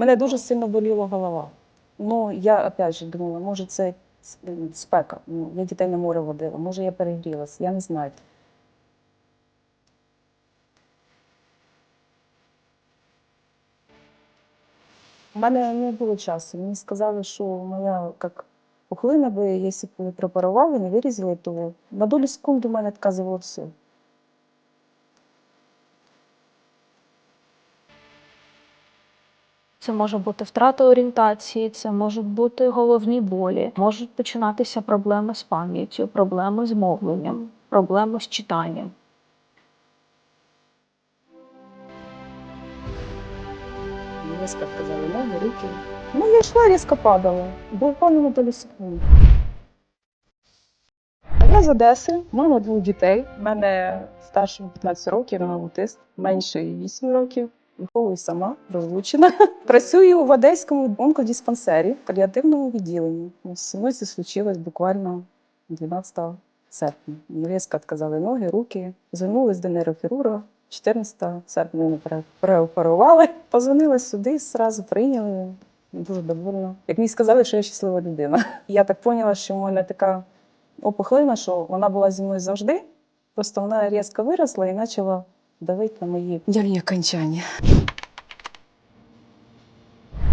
Мене дуже сильно боліла голова. Ну, я опять же думала, може це спека. Ну, я дітей на море водила, може я перегрілась, я не знаю. У мене не було часу. Мені сказали, що моя як пухлина би, якщо б препарували, не вирізали, то на долю секунди у мене відказувало все. Це може бути втрата орієнтації, це можуть бути головні болі, можуть починатися проблеми з пам'яттю, проблеми з мовленням, проблеми з читанням. Різко казали, ноги, руки. Ну, я йшла, різко падала. Буквально на долю секунди. Я з Одеси, мама двох дітей. У мене старшому 15 років, аутист, менший 8 років. Виховую сама, розлучена. Працюю в одеському онкодиспансері, паліативному відділенні. Ось це случилось буквально 12 серпня. Різко відказали ноги, руки. Звернулись до нейрохірурга. 14 серпня мене переоперували. Позвонила сюди, зразу прийняли. Дуже довольна. Як мені сказали, що я щаслива людина. Я так поняла, що в мене така опухлина, що вона була зі мною завжди. Просто вона різко виросла і почала давити на мої явні окончання.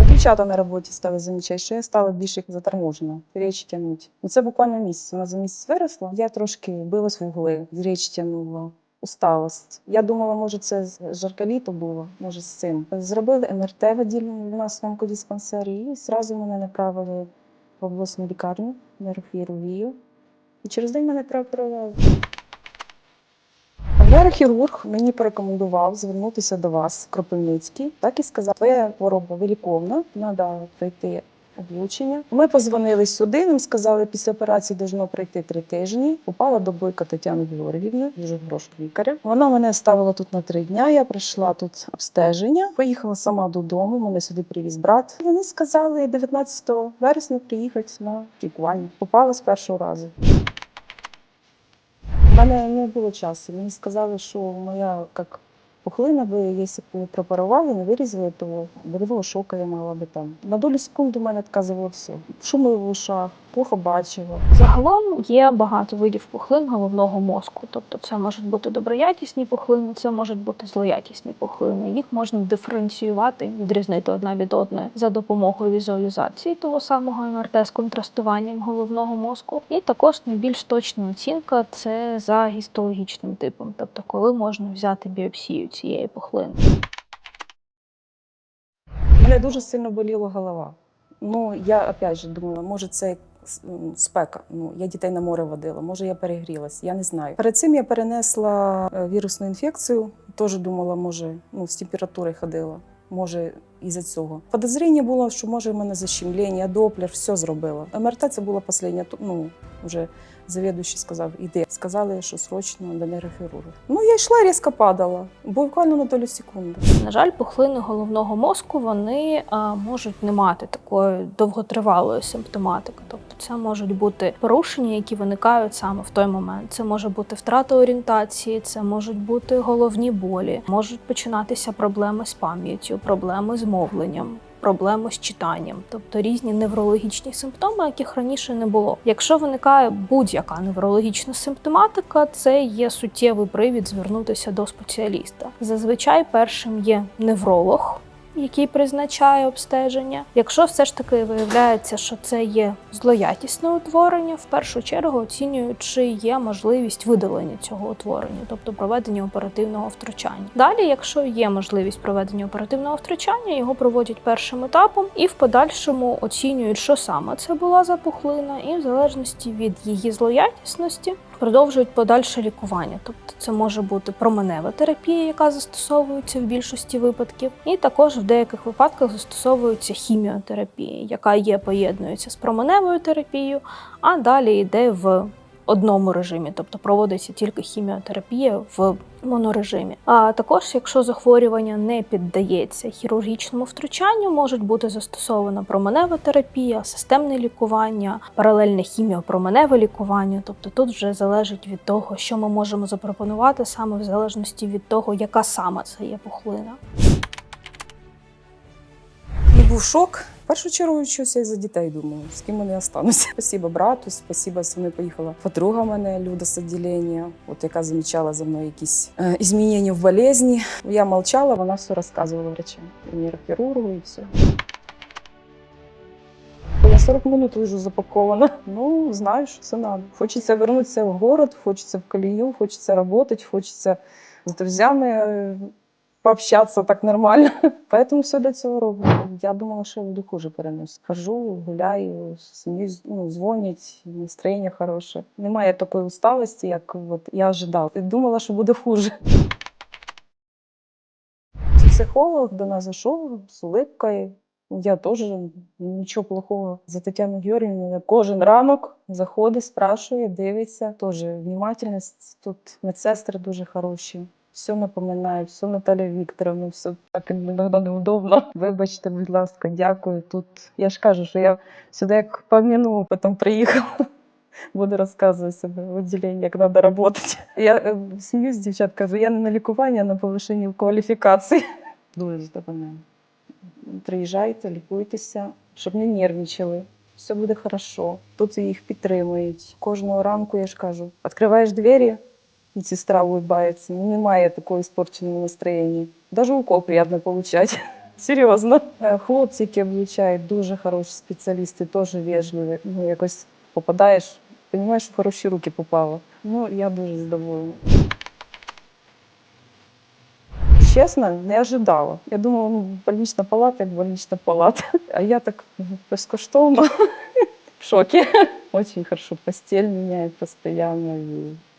Дівчата на роботі стали замічати, що я стала більш як заторможена, речі тягнуть. Ну, це буквально місяць. Вона за місяць виросла. Я трошки билась в угли, речі тягнула. Усталость. Я думала, може, це з- жарколіто було, може з цим. Зробили МРТ в відділенні у нас в онкодиспансері і зразу мене направили в обласну лікарню, нейрохірургію. І через день мене прооперували. Нейрохірург мені порекомендував звернутися до вас, Кропивницький. Так і сказав, твоя хвороба виліковна, треба пройти облучення. Ми позвонили сюди, нам сказали, після операції должно пройти три тижні. Попала до Бойка Тетяни Георгіївни, дуже хорошого лікаря. Вона мене ставила тут на три дня. Я пройшла тут обстеження. Поїхала сама додому. Мене сюди привіз брат. Вони сказали 19 вересня приїхати на лікування. Попала з першого разу. Мене не було часу. Мені сказали, що моя як пухлина би, якщо б не препарували, не вирізали, то болевого шока я мала би там. На долю секунди у мене відказувало все. Шуми в ушах, плохо бачила. Загалом є багато видів пухлин головного мозку. Тобто це можуть бути доброякісні пухлини, це можуть бути злоякісні пухлини. Їх можна диференціювати, відрізнити одна від одної за допомогою візуалізації того самого МРТ з контрастуванням головного мозку. І також найбільш точна оцінка це за гістологічним типом, тобто коли можна взяти біопсію цієї пухлини. Мене дуже сильно боліла голова. Ну, я опять же думала, може, це спека. Ну, я дітей на море водила, може, я перегрілась, я не знаю. Перед цим я перенесла е, вірусну інфекцію, теж думала, може, ну, з температури ходила. Може, із-за цього. Подозріння було, що може в мене защемлення, доплер, все зробила. МРТ це була остання, ну, вже завідуючий сказав, іди. Сказали, що срочно до нейрохірурга. Ну, я йшла, різко падала, буквально на долю секунди. На жаль, пухлини головного мозку вони а, можуть не мати такої довготривалої симптоматики. Тобто, це можуть бути порушення, які виникають саме в той момент. Це може бути втрата орієнтації, це можуть бути головні болі, можуть починатися проблеми з пам'яттю, проблеми з мовленням. Проблеми з читанням, тобто різні неврологічні симптоми, яких раніше не було. Якщо виникає будь-яка неврологічна симптоматика, це є суттєвий привід звернутися до спеціаліста. Зазвичай першим є невролог, який призначає обстеження. Якщо все ж таки виявляється, що це є злоякісне утворення, в першу чергу оцінюють, чи є можливість видалення цього утворення, тобто проведення оперативного втручання. Далі, якщо є можливість проведення оперативного втручання, його проводять першим етапом і в подальшому оцінюють, що саме це була за пухлина, і в залежності від її злоякісності продовжують подальше лікування. Тобто це може бути променева терапія, яка застосовується в більшості випадків, і також в деяких випадках застосовується хіміотерапія, яка є поєднується з променевою терапією, а далі йде в одному режимі, тобто проводиться тільки хіміотерапія в монорежимі. А також, якщо захворювання не піддається хірургічному втручанню, можуть бути застосована променева терапія, системне лікування, паралельне хіміопроменеве лікування. Тобто тут вже залежить від того, що ми можемо запропонувати саме в залежності від того, яка саме це є пухлина. Був шок. В першу чергу щось я за дітей думаю, з ким вони остануться. Спасибо брату, спасибо, що не поїхала. Подруга мене, Люда з відділення, от яка замічала за мною якісь е, змінення в болезні. Я мовчала, вона все розказувала врачам, нейрохірургу, і все. Я 40 минут лежу запакована. Ну, знаю, що це надо. Хочеться вернутися в город, хочеться в колію, хочеться працювати, хочеться з друзями е, пообщатися так нормально. Поэтому все для цього роблю. Я думала, що я буду хуже переносити. Хожу, гуляю, сміюсь, ну, дзвонять, настроєння хороше. Немає такої усталості, як от я ожидала. Думала, що буде хуже. Психолог до нас зайшов з улипкою. Я теж нічого плохого за Тетяну Георгіївну. Кожен ранок заходить, спрашує, дивиться. Теж внимательність тут медсестри дуже хороші. Все напоминають, все Наталя Вікторовна, все так іноді неудобно. Вибачте, будь ласка, дякую. Тут я ж кажу, що я сюди як поміну, потім приїхала. Буду розказувати себе в відділенні, як треба працювати. Я е, сміюсь, дівчат, кажу, я не на лікування, а на повищення кваліфікації. Дуже задовольняю. Приїжджайте, лікуйтеся, щоб не нервничали. Все буде хорошо. Тут їх підтримують. Кожного ранку я ж кажу: відкриваєш двері, і сестра улыбається. Ну, немає такого іспорченого настроєння. Даже укол приємно получати. Серйозно. Е, Хлопці, які облучають, дуже хороші спеціалісти, теж вежливі. Ну, якось попадаєш, розумієш, в хороші руки попало. Ну, я дуже задоволена. Чесно, не ожидала. Я думала, ну, больнична палата, як больнична палата. А я так безкоштовно в шокі. Очень хорошо постель меняет постоянно.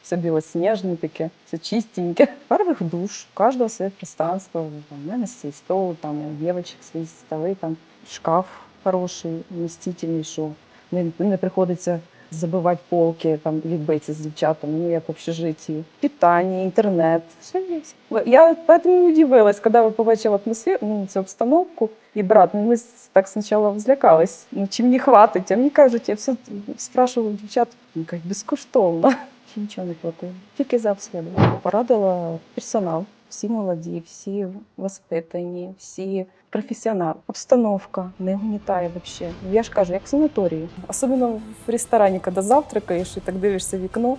Все белоснежне таке, все чистеньке. Первых душ, у каждого своє пространство. У мене свій стол, там у дівчинок свої столи, там шкаф хороший, вмістительний, що не, не приходиться забивати полки, там лікбиться з дівчатами, ну як в общежитті. Питання, інтернет, все є. Я поэтому удивилась, когда я побачила атмосферу, ну, цю обстановку. І брат, ну, ми так спочатку злякались, ну чим не хватить. А мені кажуть, я все спрашиваю дівчат, ну як безкоштовно. Нічого не платили. Тільки за обслідування. Порадила персонал. Всі молоді, всі воспитані, всі професіонали. Обстановка не гнітає взагалі. Я ж кажу, як санаторії. Особливо в ресторані, коли завтракаєш і так дивишся вікно,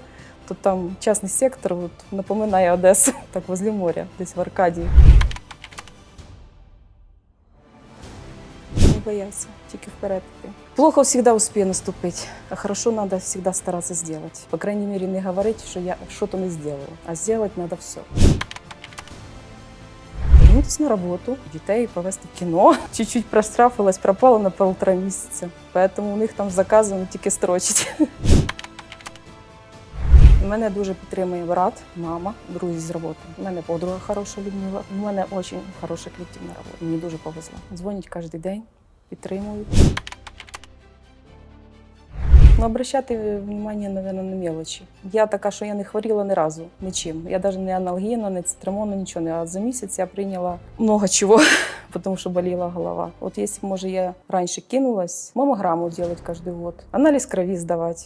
то там частний сектор от, напоминає Одесу, так возле моря, десь в Аркадії. Бояться, тільки вперед. Плохо всегда успею наступить, а хорошо надо всегда стараться сделать. По крайней мере, не говорить, что я что-то не сделала, а сделать надо все. Вернутися на роботу, дітей повезти в кіно. Чуть-чуть прострафилась, пропала на полтора місяця. Поэтому у них там заказано тільки строчить. Мене дуже підтримує брат, мама, друзі з роботи. У мене подруга хороша Людмила. У мене дуже хороша колективна робота. Мені дуже повезло. Дзвонять кожен день, підтримують. Ну, обращати внимание, наверное, на мелочі. Я така, що я не хворіла ні разу нічим. Я навіть не аналгіна, не цитрамону, нічого не. А за місяць я прийняла много чого, тому що боліла голова. От якщо, може, я раніше кинулась, мамограму робити кожен год, аналіз крові здавати.